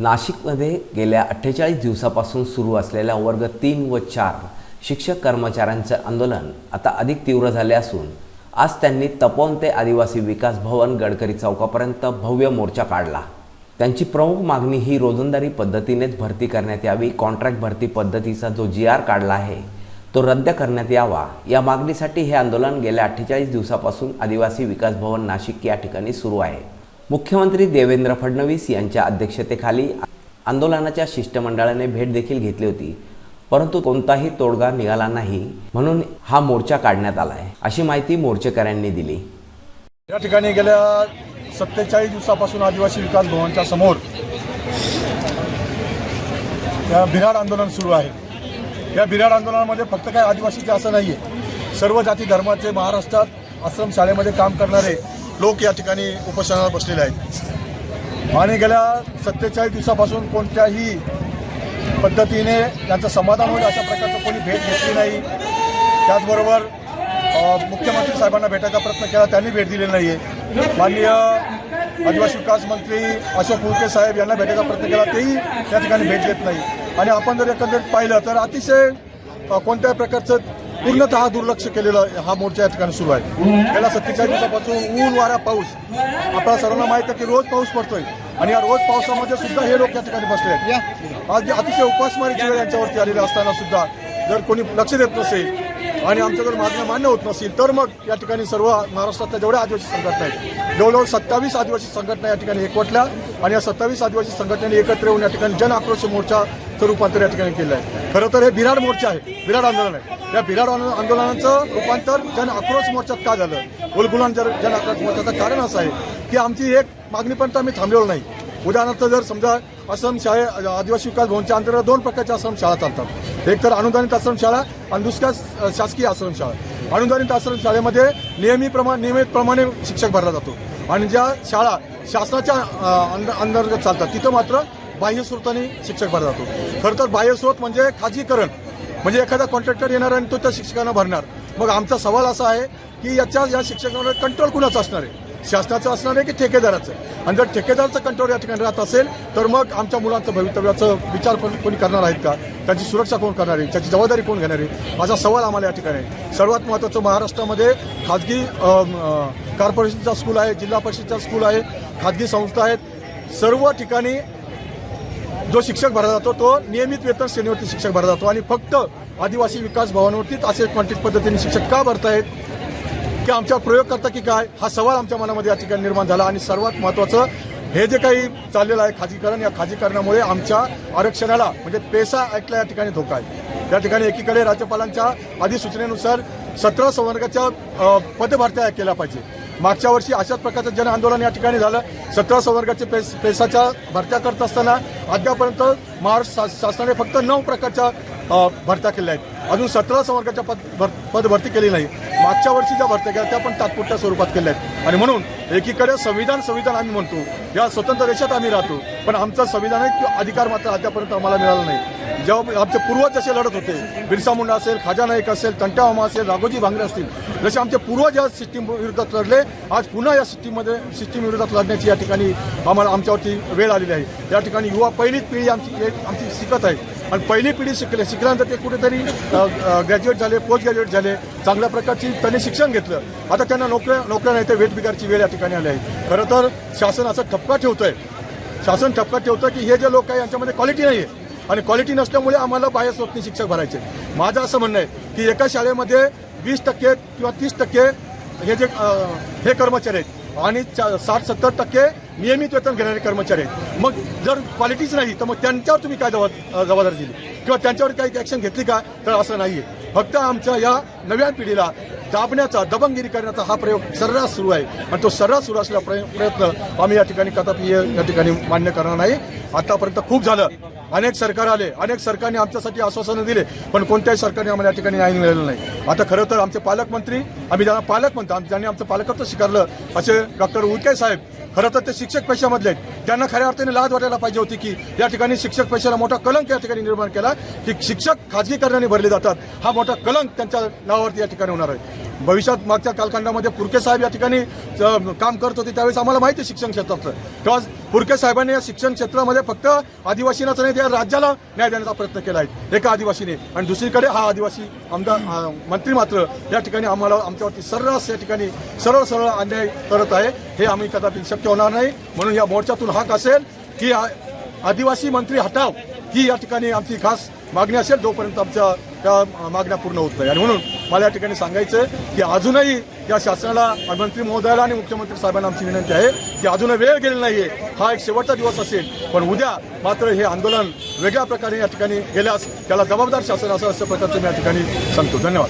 नाशिकमध्ये गेल्या अठ्ठेचाळीस दिवसापासून सुरू असलेल्या वर्ग तीन व चार शिक्षक कर्मचाऱ्यांचे आंदोलन आता अधिक तीव्र झाले असून आज त्यांनी तपोवन ते आदिवासी विकास भवन गडकरी चौकापर्यंत भव्य मोर्चा काढला. त्यांची प्रमुख मागणी ही रोजंदारी पद्धतीनेच भरती करण्यात यावी कॉन्ट्रॅक्ट भरती पद्धतीचा जो जी आर काढला आहे तो रद्द करण्यात यावा. या मागणीसाठी हे आंदोलन गेल्या अठ्ठेचाळीस दिवसापासून आदिवासी विकास भवन नाशिक या ठिकाणी सुरू आहे. मुख्यमंत्री देवेंद्र फडणवीस यांच्या अध्यक्षतेखाली आंदोलनाच्या शिष्टमंडळाने भेट देखील घेतली होती. परंतु कोणताही तोडगा निघाला नाही म्हणून हा मोर्चा काढण्यात आला आहे अशी माहिती मोर्चेकऱ्यांनी दिली. या ठिकाणी गेल्या सत्तेचाळीस दिवसापासून आदिवासी विकास भवनच्या समोर या बिराड आंदोलन सुरू आहे. या बिराड आंदोलनामध्ये फक्त काय आदिवासीचे असं नाही आहे सर्व जाती धर्माचे महाराष्ट्रात आश्रम शाळेमध्ये काम करणारे लोक या ठिकाणी उपोषणाला बसलेले आहेत. आणि गेल्या सत्तेचाळीस दिवसापासून कोणत्याही पद्धतीने त्यांचं समाधान होईल अशा प्रकारचं कोणी भेट घेतली नाही. त्याचबरोबर मुख्यमंत्री साहेबांना भेटायचा प्रयत्न केला त्यांनी भेट दिलेली नाही आहे माननीय आदिवासी विकास मंत्री अशोक उके साहेब यांना भेटायचा प्रयत्न केला तेही त्या ठिकाणी भेट देत नाही. आणि आपण जर एकंदरीत पाहिलं तर अतिशय कोणत्याही प्रकारचं पूर्णतः दुर्लक्ष केलेलं हा मोर्चा या ठिकाणी सुरू आहे. गेल्या सत्तेचाळीस दिवसापासून ऊन वारा पाऊस. आपल्याला सर्वांना माहीत आहे की रोज पाऊस पडतोय. आणि या रोज पावसामध्ये सुद्धा हे लोक या ठिकाणी बसले आहेत. आज अतिशय उपासमारीची वेळ यांच्यावरती आलेली असताना सुद्धा जर कोणी लक्ष देत नसेल आणि आमचं जर मागणं मान्य होत नसेल तर मग या ठिकाणी सर्व महाराष्ट्रातल्या जेवढ्या आदिवासी संघटना आहेत जवळजवळ सत्तावीस आदिवासी संघटना या ठिकाणी एकवटल्या. आणि या सत्तावीस आदिवासी संघटनेने एकत्र येऊन या ठिकाणी जन आक्रोश मोर्चा रूपांतर या ठिकाणी केलं आहे. खरं तर हे बिराड मोर्चा आहे. बिराड आंदोलन आहे. या बिराड आंदोलनाचं रूपांतर जन आक्रोश मोर्चात का झालं? उलगुलान जर जन आक्रोश मोर्चाचं कारण असं आहे की आमची एक मागणीपर्यंत आम्ही थांबलेलो नाही. उदाहरणार्थ जर समजा आश्रम शाळे आदिवासी विकास भवनच्या अंतर्गत दोन प्रकारच्या आश्रमशाळा चालतात. एक तर अनुदानित आश्रमशाळा आणि दुसऱ्या स- शासकीय आश्रमशाळा अनुदानित आश्रमशाळेमध्ये नियमितप्रमाणे नियमितप्रमाणे शिक्षक भरला जातो. आणि ज्या शाळा शासनाच्या अ, अंतर्गत चालतात तिथं मात्र बाह्यस्रोताने शिक्षक भरला जातो. खरं तर बाह्यस्रोत म्हणजे खाजगीकरण. म्हणजे एखादा कॉन्ट्रॅक्टर येणार आणि तो त्या शिक्षकांना भरणार. मग आमचा सवाल असा आहे की याच्या या शिक्षकांवर कंट्रोल कुणाचं असणार आहे? शासनाचं असणार आहे की ठेकेदाराचं? आणि जर ठेकेदाराचं कंट्रोल या ठिकाणी राहत असेल तर मग आमच्या मुलांचं भवितव्याचं विचार कोण कोणी करणार आहेत का? त्याची सुरक्षा कोण करणार आहे? त्याची जबाबदारी कोण घेणार आहे? असा सवाल आम्हाला या ठिकाणी आहे. सर्वात महत्त्वाचं महाराष्ट्रामध्ये खाजगी कॉर्पोरेशनचा स्कूल आहे जिल्हा परिषदचा स्कूल आहे खाजगी संस्था आहेत. सर्व ठिकाणी जो शिक्षक भरला जातो तो नियमित वेतन श्रेणीवरती शिक्षक भरला जातो. आणि फक्त आदिवासी विकास भवनावरतीच असे कॉन्ट्रॅक्ट पद्धतीने शिक्षक का भरतायत की आमच्या प्रयोग करता की काय हा सवाल आमच्या मनामध्ये या ठिकाणी निर्माण झाला. आणि सर्वात महत्त्वाचं हे जे काही चाललेलं आहे खाजगीकरण या खाजगीकरणामुळे आमच्या आरक्षणाला म्हणजे पेसा ऐकला या ठिकाणी धोका आहे. या ठिकाणी एकीकडे राज्यपालांच्या अधिसूचनेनुसार सतरा संवर्गाच्या अ, पदभरत्या केल्या पाहिजे. मागच्या वर्षी अशाच प्रकारचं जन आंदोलन या ठिकाणी झालं. सतरा संवर्गाचे पेस पेसाच्या भरत्या करत असताना अद्यापर्यंत महाराष्ट्र शा- शासनाने फक्त नऊ प्रकारच्या भरत्या केल्या आहेत. अजून सतरा संवर्गाच्या पद भर- पदभरती केली नाही. मागच्या वर्षी ज्या भरत्या केल्या त्या पण तात्पुरत्या स्वरूपात केल्या आहेत. आणि म्हणून एकीकडे संविधान संविधान आम्ही म्हणतो. या स्वतंत्र देशात आम्ही राहतो. पण आमचा संविधानिक अधिकार मात्र आतापर्यंत आम्हाला मिळाला नाही. जेव्हा आमचे पूर्वज जसे लढत होते बिरसा मुंडा असेल खाजा नाईक असेल तंटा असेल राघोजी भांगरे असतील जसे आमचे पूर्वज या सिस्टीम विरोधात लढले आज पुन्हा या सिस्टीममध्ये सिस्टीम विरोधात लढण्याची या ठिकाणी आम्हाला आमच्यावरती वेळ आलेली आहे. या ठिकाणी युवा पहिलीच पिढी आमची एक आमची शिकत आहे. आणि पहिली पिढी शिकले. शिकल्यानंतर ते कुठेतरी ग्रॅज्युएट झाले पोस्ट ग्रॅज्युएट झाले चांगल्या प्रकारची त्यांनी शिक्षण घेतलं. आता त्यांना नोकऱ्या नोकऱ्या नाही तर वेठबिगारची वेळ या ठिकाणी आली आहे. खरं तर शासन असं ठपका ठेवतंय. शासन ठपका ठेवतं की हे जे लोक आहे यांच्यामध्ये क्वालिटी नाही आहे आणि क्वालिटी नसल्यामुळे आम्हाला बाह्य स्वप्नी शिक्षक भरायचे. माझं असं म्हणणं आहे की एका शाळेमध्ये वीस टक्के किंवा तीस टक्के हे जे हे कर्मचारी आहेत आणि साठ सत्तर टक्के नियमित वेतन घेणारे कर्मचारी आहेत. मग जर क्वालिटीच नाही तर मग त्यांच्यावर तुम्ही काय जबाब जबाबदारी दिली? किंवा त्यांच्यावर काही ॲक्शन घेतली का? तर असं नाही आहे फक्त आमच्या या नव्या पिढीला दाबण्याचा दबंगिरी करण्याचा हा प्रयोग सर्रास सुरू आहे. आणि तो सर्रास सुरू असलेला प्रयत्न आम्ही या ठिकाणी कदापि या या ठिकाणी मान्य करणार नाही. आतापर्यंत खूप झालं. अनेक सरकार आले अनेक सरकारने आमच्यासाठी आश्वासनं दिले पण कोणत्याही सरकारने आम्हाला या ठिकाणी न्याय मिळालेला नाही. आता खरं तर आमचे पालकमंत्री आम्ही ज्यांना पालक म्हणतो ज्यांनी आमचं पालकत्व स्वीकारलं असे डॉक्टर उके साहेब खरं तर ते शिक्षक पेशामधले आहेत. त्यांना खऱ्या अर्थाने लाज वाटायला पाहिजे होती की या ठिकाणी शिक्षक पेशाला मोठा कलंक या ठिकाणी निर्माण केला की शिक्षक खाजगीकरणाने भरले जातात. हा मोठा कलंक त्यांच्या नावावरती या ठिकाणी होणार आहे. भविष्यात मागच्या कालखंडामध्ये पुरके साहेब या ठिकाणी काम करत होते त्यावेळेस आम्हाला माहिती आहे शिक्षण क्षेत्राचं बिकॉज पुरके साहेबांनी या शिक्षण क्षेत्रामध्ये फक्त आदिवासींनाच नाही त्या राज्याला न्याय देण्याचा प्रयत्न केला आहे एका आदिवासीने. आणि दुसरीकडे हा आदिवासी आमदार मंत्री मात्र या ठिकाणी आम्हाला आमच्यावरती सर्रास या ठिकाणी सरळ सरळ अन्याय करत आहे. हे आम्ही कदापि शक्य होणार नाही. म्हणून या मोर्चातून हाक असेल की आदिवासी मंत्री हटाव ही या ठिकाणी आमची खास मागणी असेल जोपर्यंत आमच्या त्या मागण्या पूर्ण होत नाही. आणि म्हणून मला या ठिकाणी सांगायचं आहे की अजूनही या शासनाला मंत्री महोदयाला आणि मुख्यमंत्री साहेबांना आमची विनंती आहे की अजूनही वेळ गेलेला नाहीये. हा एक शेवटचा दिवस असेल पण उद्या मात्र हे आंदोलन वेगळ्या प्रकारे या ठिकाणी गेल्यास त्याला जबाबदार शासन असं अशा प्रकारचं मी या ठिकाणी सांगतो. धन्यवाद.